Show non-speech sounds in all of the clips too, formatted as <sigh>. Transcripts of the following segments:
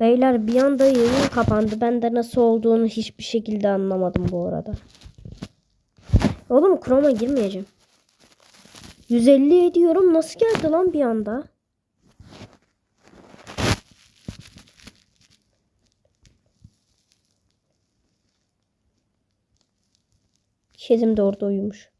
Beyler bir anda yayın kapandı. Ben de nasıl olduğunu hiçbir şekilde anlamadım bu arada. Oğlum Chrome'a girmeyeceğim. 150 ediyorum. Nasıl geldi lan bir anda? Kedim de orada uyumuş.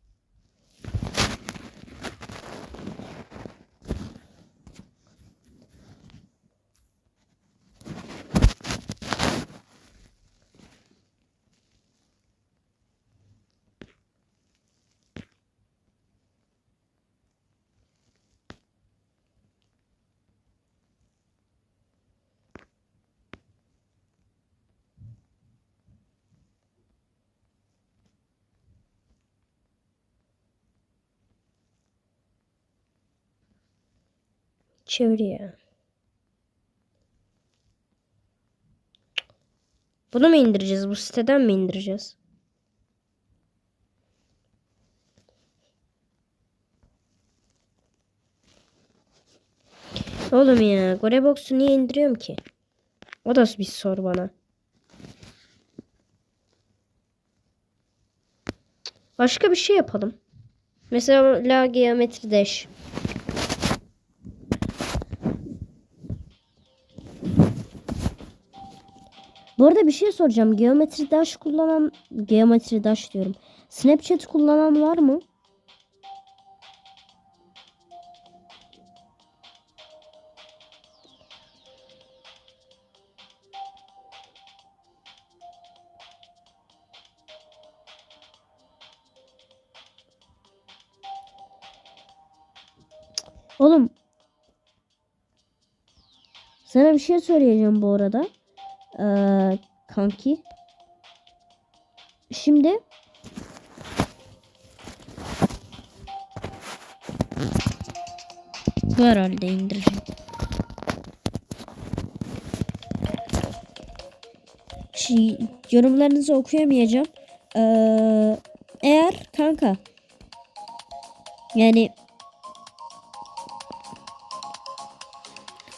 Çeviriyor. Bunu mu indireceğiz? Bu siteden mi indireceğiz? Oğlum ya, Gorebox'u niye indiriyorum ki? O da bir sor bana. Başka bir şey yapalım. Mesela geometri dash. Bu arada bir şey soracağım. Geometri Dash kullanan, Geometri Dash diyorum. Snapchat kullanan var mı? Oğlum. Sana bir şey söyleyeceğim bu arada. Ee, kanki. Şimdi bu herhalde indireceğim. Şey, yorumlarınızı okuyamayacağım. Ee, eğer kanka yani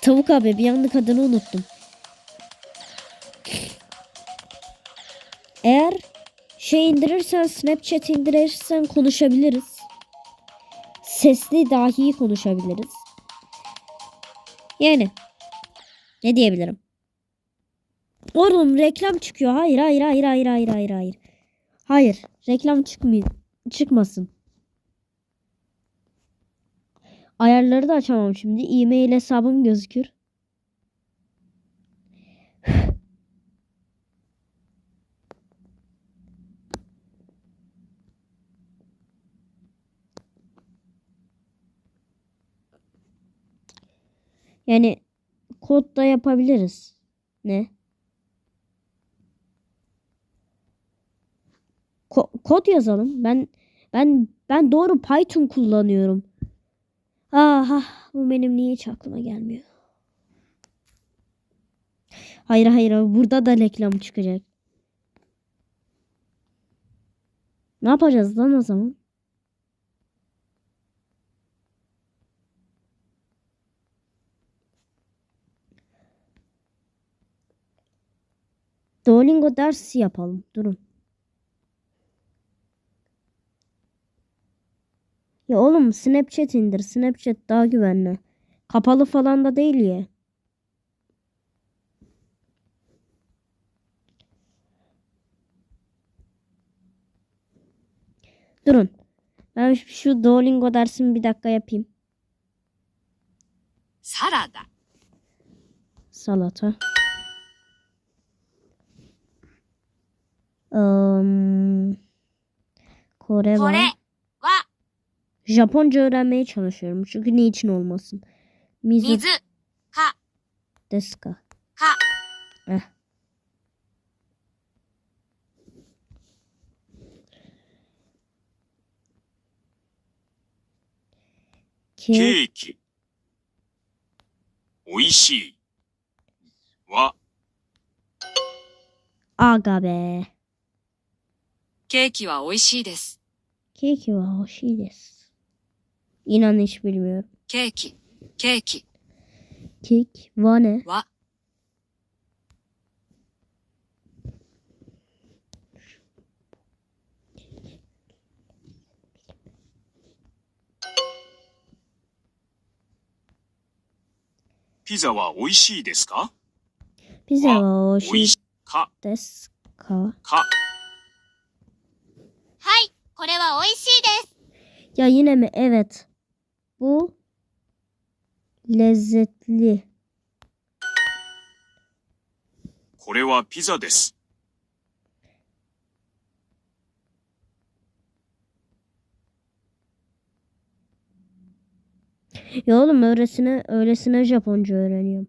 Tavuk abi bir anlık adını unuttum. Eğer şey indirirsen Snapchat indirirsen konuşabiliriz. Sesli dahi konuşabiliriz. Yani ne diyebilirim? Oğlum reklam çıkıyor. Hayır hayır hayır hayır hayır hayır hayır. Hayır reklam çıkmıyor. Çıkmasın. Ayarları da açamam şimdi. E-mail hesabım gözükür. Yani kod da yapabiliriz. Ne? Ko- kod yazalım. Ben ben ben doğru Python kullanıyorum. Aha bu benim niye hiç aklıma gelmiyor. Hayır hayır burada da reklam çıkacak. Ne yapacağız lan o zaman? Duolingo dersi yapalım. Durun. Ya oğlum Snapchat indir. Snapchat daha güvenli. Kapalı falan da değil ya. Durun. Ben şu Duolingo dersimi bir dakika yapayım. Sarada. Salata. Um, Kore こ var. れは Japonca öğrenmeye çalışıyorum. Çünkü niçin olmasın? Mizu 水、か、 desu ka? か、 Eh. Ke ケーキ。美味しい。は、 aga be. ケーキは美味しいです。ケーキは美味しいです。İnanış ール。ケーキ、ケーキ。ケー Keki. は美味しいですか？ピザは美味しいですか？か？かこれは美味しいです。 Ya yine mi? Evet. Bu lezzetli. これはピザです。 Ya oğlum öylesine, öylesine Japonca öğreniyorum.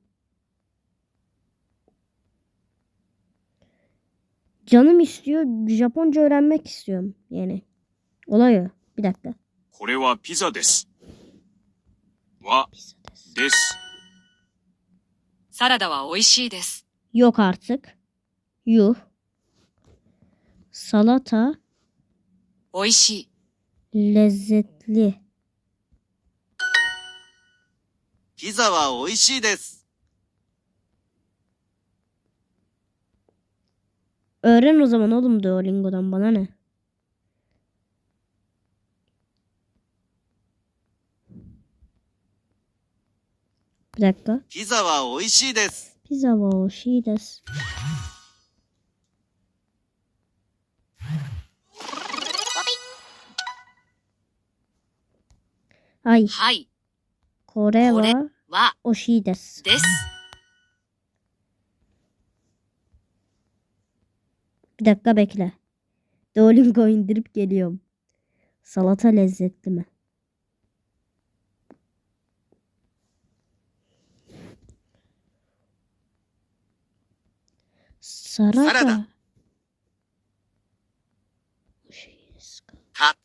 Canım istiyor. Japonca öğrenmek istiyorum. Yani. Olay o. Bir dakika. これはピザです。は、です。サラダは美味しいです。 Yok artık. Yuh. Salata 美味しい。 lezzetli. ピザは美味しいです。 Öğren o zaman oğlum Duolingo'dan bana ne? Bir dakika. Pizza wa oishii desu. Pizza wa oishii desu. Ay. Hay. Kore wa oishii desu. Desu. Bir dakika bekle. Duolingo indirip geliyorum. Salata lezzetli mi? 味しいですか？か、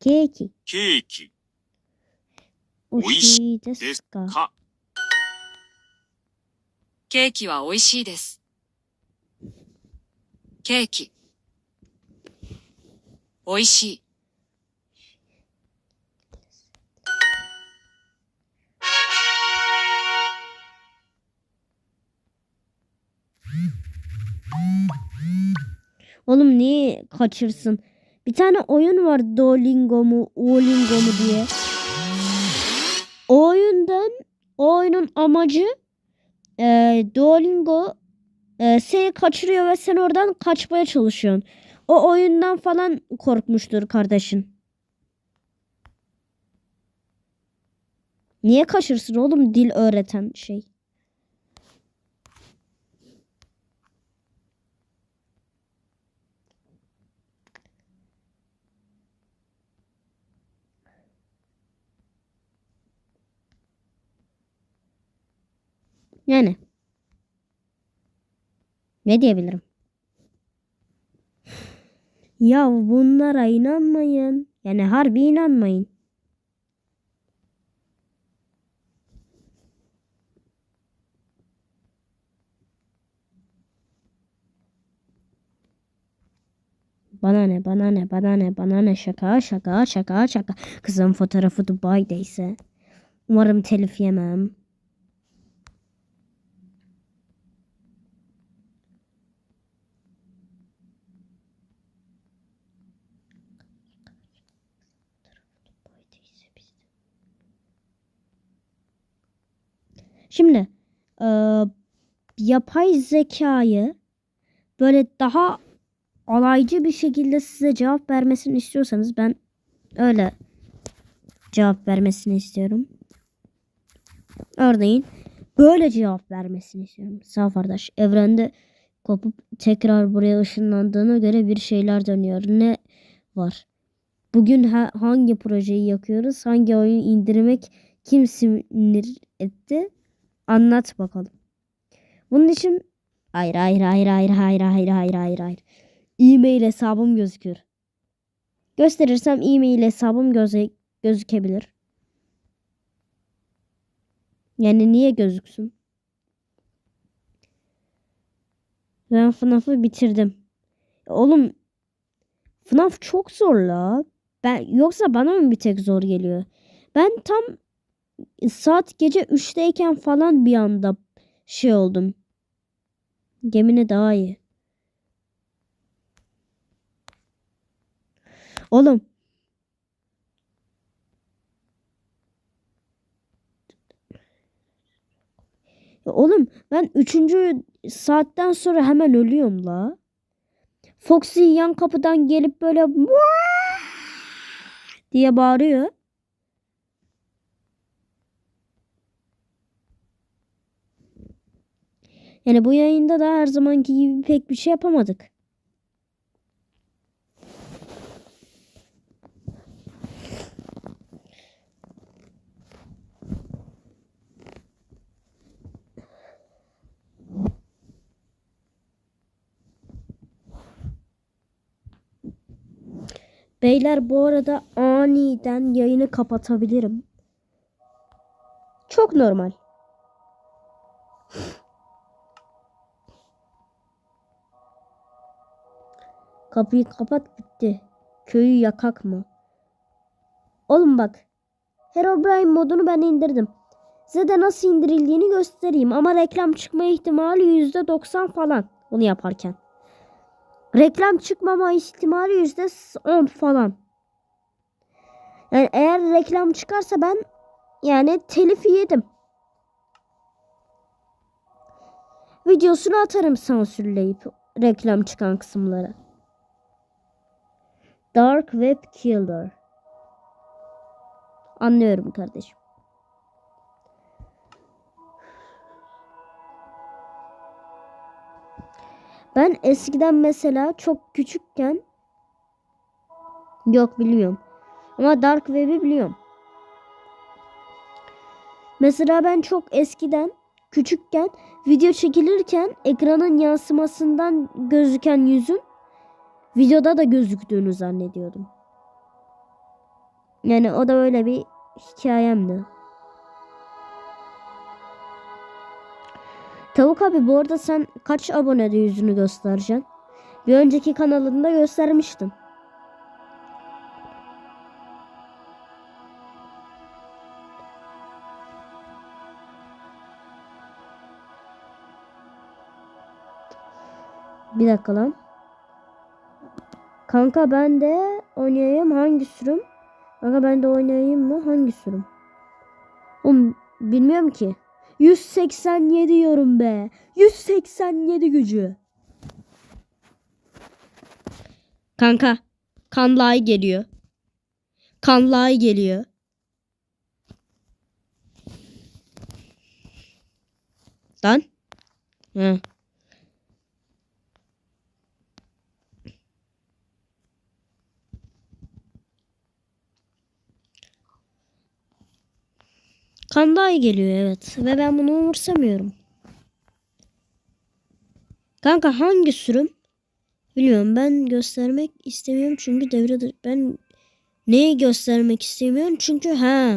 ケーキ。ケーキ、美味しいでですか、ケーキは美味しいです。ケーキ。美味しい。Oğlum niye kaçırsın? Bir tane oyun var Duolingo mu, Olingo mu diye. O oyundan, o oyunun amacı e, Duolingo e, seni kaçırıyor ve sen oradan kaçmaya çalışıyorsun. O oyundan falan korkmuştur kardeşin. Niye kaçırsın oğlum dil öğreten şey? Yani. Ne diyebilirim? Ya bunlara inanmayın. Yani harbi inanmayın. Bana ne, bana ne, bana ne, bana ne, şaka, şaka, şaka, şaka. Kızın fotoğrafı Dubai'deyse. Umarım telif yemem. Şimdi eee, yapay zekayı böyle daha alaycı bir şekilde size cevap vermesini istiyorsanız ben öyle cevap vermesini istiyorum. Örneğin böyle cevap vermesini istiyorum. Sağ kardeş evrende kopup tekrar buraya ışınlandığına göre bir şeyler dönüyor. Ne var? Bugün ha- hangi projeyi yakıyoruz? Hangi oyunu indirmek kim sinir etti? Anlat bakalım. Bunun için hayır hayır hayır hayır hayır hayır hayır hayır hayır. E-mail hesabım gözükür. Gösterirsem e-mail hesabım göze gözükebilir. Yani niye gözüksün? Ben FNAF'ı bitirdim. Oğlum FNAF çok zor la. Ben yoksa bana mı bir tek zor geliyor? Ben tam saat gece 3'teyken falan bir anda şey oldum. Gemine daha iyi. Oğlum. Ya oğlum ben üçüncü saatten sonra hemen ölüyorum la. Foxy yan kapıdan gelip böyle <laughs> diye bağırıyor. Yani bu yayında da her zamanki gibi pek bir şey yapamadık. Beyler bu arada aniden yayını kapatabilirim. Çok normal. Kapıyı kapat bitti. Köyü yakak mı? Oğlum bak. Herobrine modunu ben indirdim. Size de nasıl indirildiğini göstereyim ama reklam çıkma ihtimali %90 falan bunu yaparken. Reklam çıkmama ihtimali %10 falan. Yani eğer reklam çıkarsa ben yani telif yedim. Videosunu atarım sansürleyip reklam çıkan kısımlara. Dark Web Killer. Anlıyorum kardeşim. Ben eskiden mesela çok küçükken yok bilmiyorum. Ama Dark Web'i biliyorum. Mesela ben çok eskiden küçükken video çekilirken ekranın yansımasından gözüken yüzün videoda da gözüktüğünü zannediyordum. Yani o da öyle bir hikayemdi. Tavuk abi bu arada sen kaç abonede yüzünü göstereceksin? Bir önceki kanalında göstermiştin. Bir dakika lan. Kanka ben de oynayayım hangi sürüm? Kanka ben de oynayayım mı hangi sürüm? Oğlum bilmiyorum ki. 187 yorum be. 187 gücü. Kanka. Kanlay geliyor. Kanlay geliyor. Lan. Hı. Kanday geliyor evet. Ve ben bunu umursamıyorum. Kanka hangi sürüm? Biliyorum ben göstermek istemiyorum çünkü devre dışı- ben neyi göstermek istemiyorum çünkü ha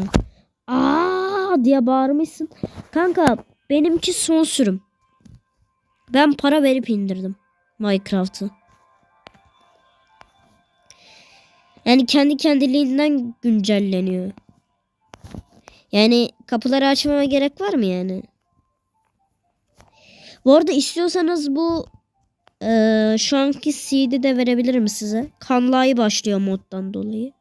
aa diye bağırmışsın. Kanka benimki son sürüm. Ben para verip indirdim Minecraft'ı. Yani kendi kendiliğinden güncelleniyor. Yani kapıları açmama gerek var mı yani? Bu arada istiyorsanız bu eee, şu anki CD de verebilirim size. Kanlay başlıyor moddan dolayı.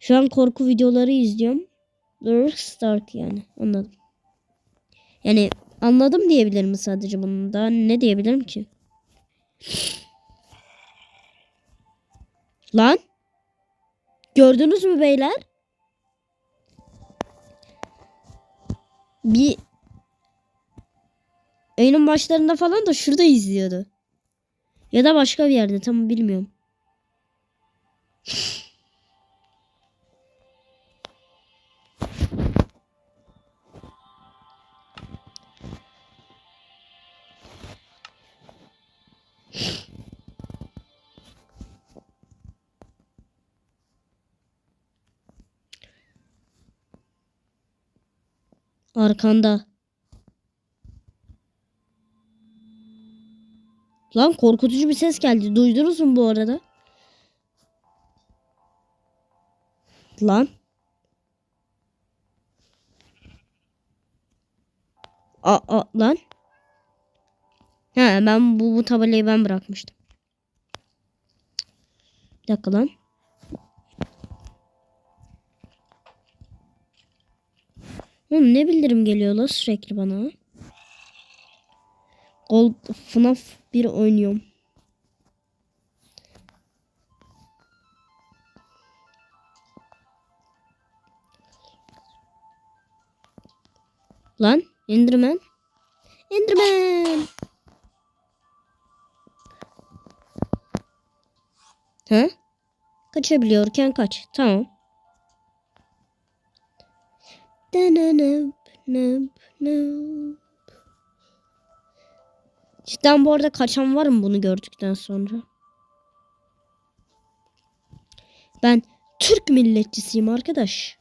Şu an korku videoları izliyorum. Dark Stark yani anladım. Yani anladım diyebilirim sadece bunu. Daha ne diyebilirim ki? Lan? Gördünüz mü beyler? Bir oyunun başlarında falan da şurada izliyordu. Ya da başka bir yerde tam bilmiyorum. Arkanda. Lan korkutucu bir ses geldi. Duydunuz mu bu arada? Lan. A, a lan. He ben bu, bu tabelayı ben bırakmıştım. Bir dakika lan. Oğlum ne bildirim geliyor la sürekli bana. Gold FNAF 1 oynuyorum. Lan Enderman. Enderman. Ha? Kaçabiliyorken kaç. Tamam. Dananıp, nıp, nıp. Cidden bu arada kaçan var mı bunu gördükten sonra? Ben Türk milletçisiyim arkadaş.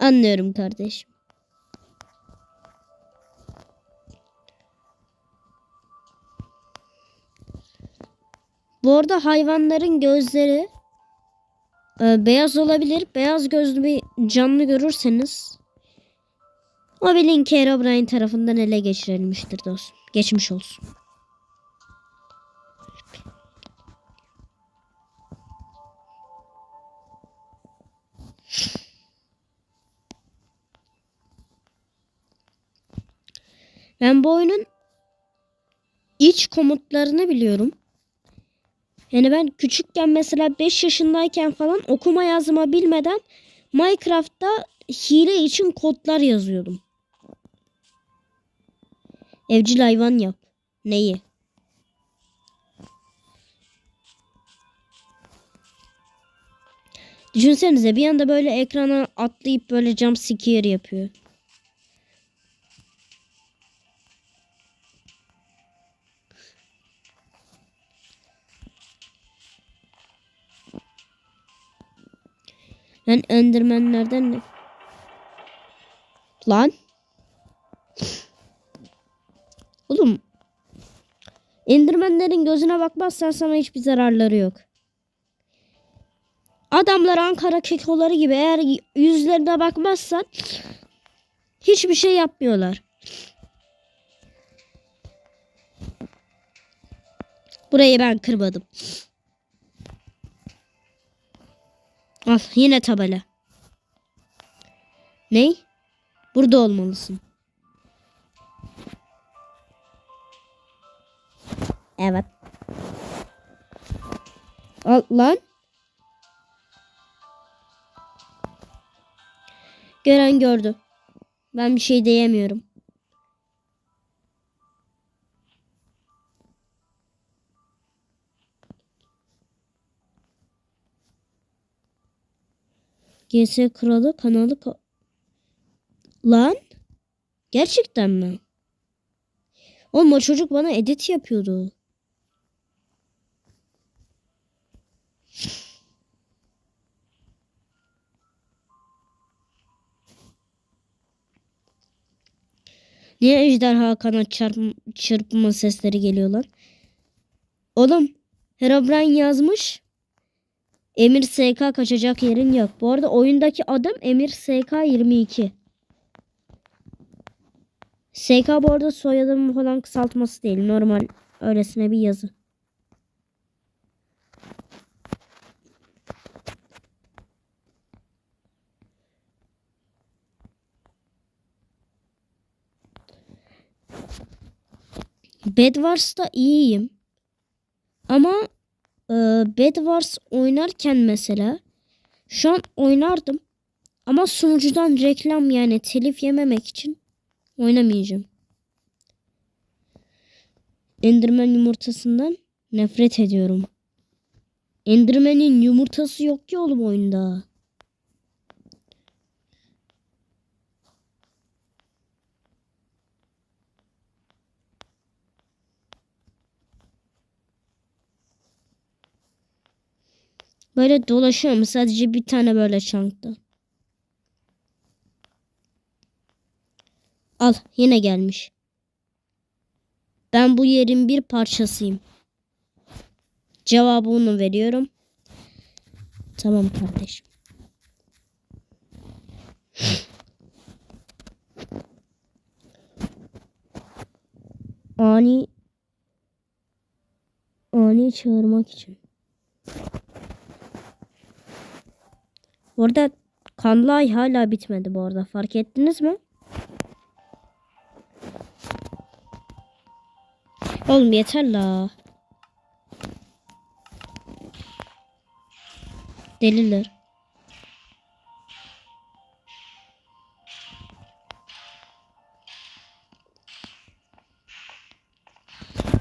Anlıyorum kardeşim. Bu arada hayvanların gözleri e, beyaz olabilir. Beyaz gözlü bir canlı görürseniz o bilin ki Herobrine tarafından ele geçirilmiştir dostum. Geçmiş olsun. Ben bu oyunun iç komutlarını biliyorum. Yani ben küçükken mesela 5 yaşındayken falan okuma yazma bilmeden Minecraft'ta hile için kodlar yazıyordum. Evcil hayvan yap. Neyi? Düşünsenize bir anda böyle ekrana atlayıp böyle jump scare yapıyor. Ben Enderman'lerden ne? Lan. Oğlum. Enderman'lerin gözüne bakmazsan sana hiçbir zararları yok. Adamlar Ankara kekoları gibi eğer yüzlerine bakmazsan hiçbir şey yapmıyorlar. Burayı ben kırmadım. Al yine tabela. Ney? Burada olmalısın. Evet. Al lan. Gören gördü. Ben bir şey diyemiyorum. GS Kralı kanalı ka- Lan? Gerçekten mi? Oğlum o çocuk bana edit yapıyordu. Niye ejderha kanat çarp çırpma sesleri geliyor lan? Oğlum Herobrine yazmış. Emir SK kaçacak yerin yok. Bu arada oyundaki adım Emir SK 22. SK bu arada soyadımın falan kısaltması değil. Normal öylesine bir yazı. Bed Wars'ta iyiyim. Ama e, Bed Wars oynarken mesela şu an oynardım. Ama sunucudan reklam yani telif yememek için oynamayacağım. Enderman yumurtasından nefret ediyorum. Enderman'in yumurtası yok ki oğlum oyunda. Böyle dolaşıyorum sadece bir tane böyle çankta. Al yine gelmiş. Ben bu yerin bir parçasıyım. Cevabını veriyorum. Tamam kardeşim. Ani Beni çağırmak için. Orada kanlı ay hala bitmedi bu arada. Fark ettiniz mi? Oğlum yeter la. Deliler.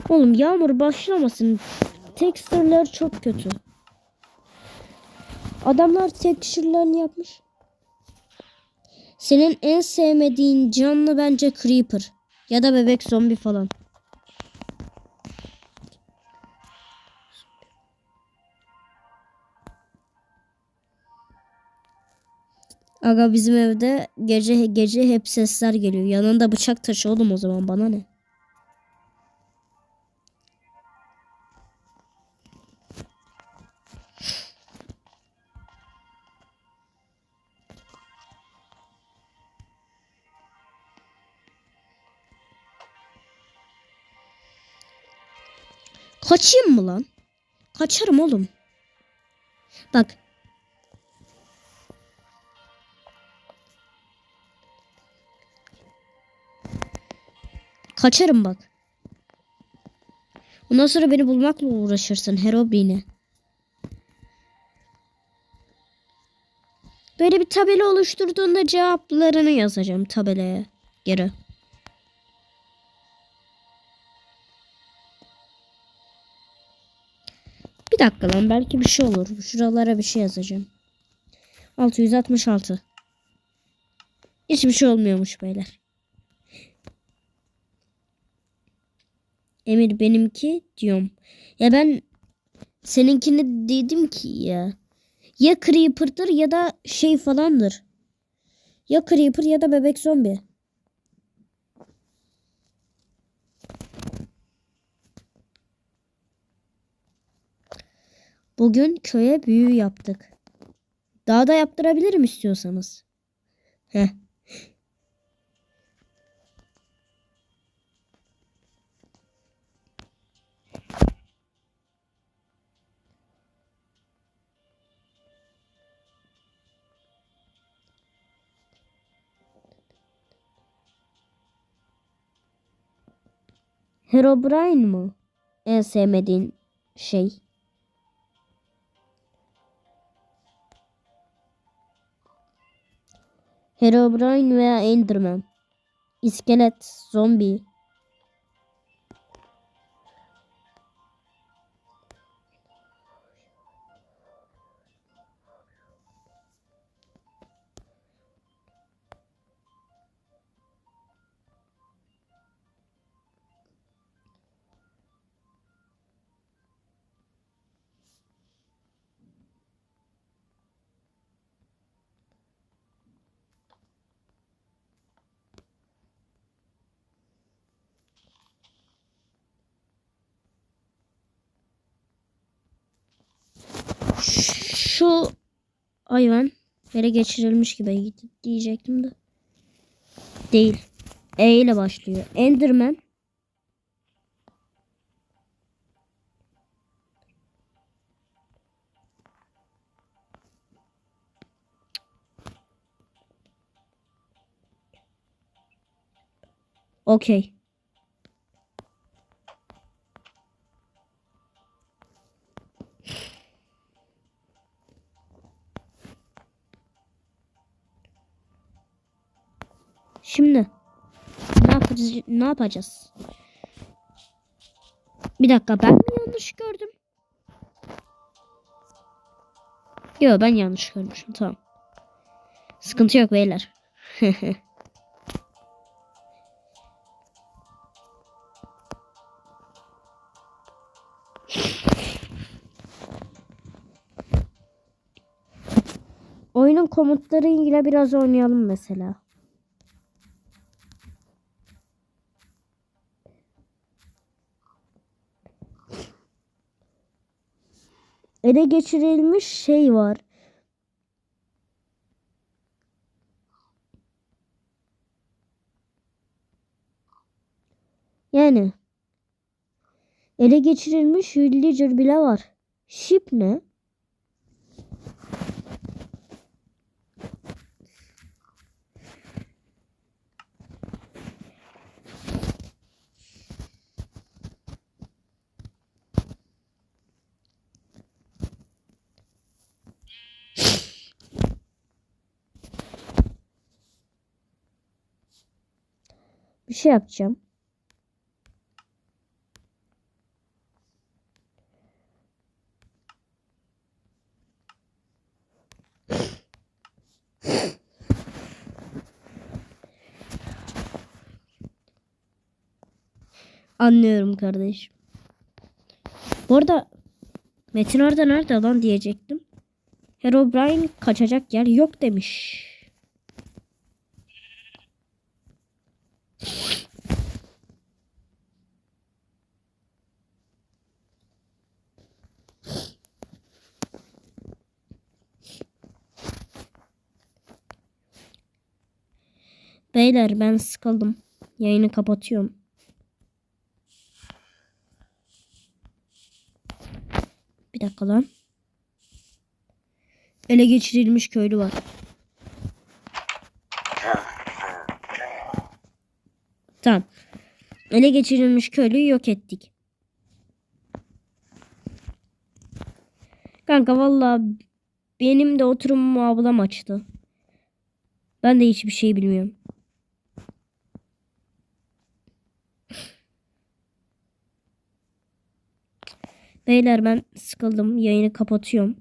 Oğlum yağmur başlamasın. Tekstürler çok kötü. Adamlar tekstürlerini yapmış. Senin en sevmediğin canlı bence Creeper. Ya da bebek zombi falan. Aga bizim evde gece gece hep sesler geliyor. Yanında bıçak taşı oğlum o zaman bana ne? Kaçayım mı lan? Kaçarım oğlum. Bak. Kaçarım bak. Ondan sonra beni bulmakla uğraşırsın Herobrine. Böyle bir tabela oluşturduğunda cevaplarını yazacağım tabelaya geri. Bir dakika lan belki bir şey olur. Şuralara bir şey yazacağım. 666. Hiçbir şey olmuyormuş beyler. Emir benimki diyorum. Ya ben seninkini dedim ki ya. Ya Creeper'dır ya da şey falandır. Ya Creeper ya da bebek zombi. Bugün köye büyü yaptık. Daha da yaptırabilirim istiyorsanız. Heh. Herobrine mı? En sevmediğin şey. Herobrine veya Enderman. İskelet, zombi. Şu hayvan ele geçirilmiş gibi diyecektim de. Değil. E ile başlıyor. Enderman. Okey. Şimdi ne yapacağız? Ne yapacağız? Bir dakika ben mi yanlış gördüm? Yok ben yanlış görmüşüm tamam. Sıkıntı yok beyler. <laughs> Oyunun komutlarıyla biraz oynayalım mesela. Ele geçirilmiş şey var. Yani Ele geçirilmiş villager bile var. Ship ne? Bir şey yapacağım. Anlıyorum kardeşim. Bu arada Metin Arda nerede lan diyecektim. Herobrine kaçacak yer yok demiş. Beyler ben sıkıldım. Yayını kapatıyorum. Bir dakika lan. Ele geçirilmiş köylü var. Tamam. Ele geçirilmiş köylüyü yok ettik. Kanka valla benim de oturumumu ablam açtı. Ben de hiçbir şey bilmiyorum. Beyler ben sıkıldım. Yayını kapatıyorum.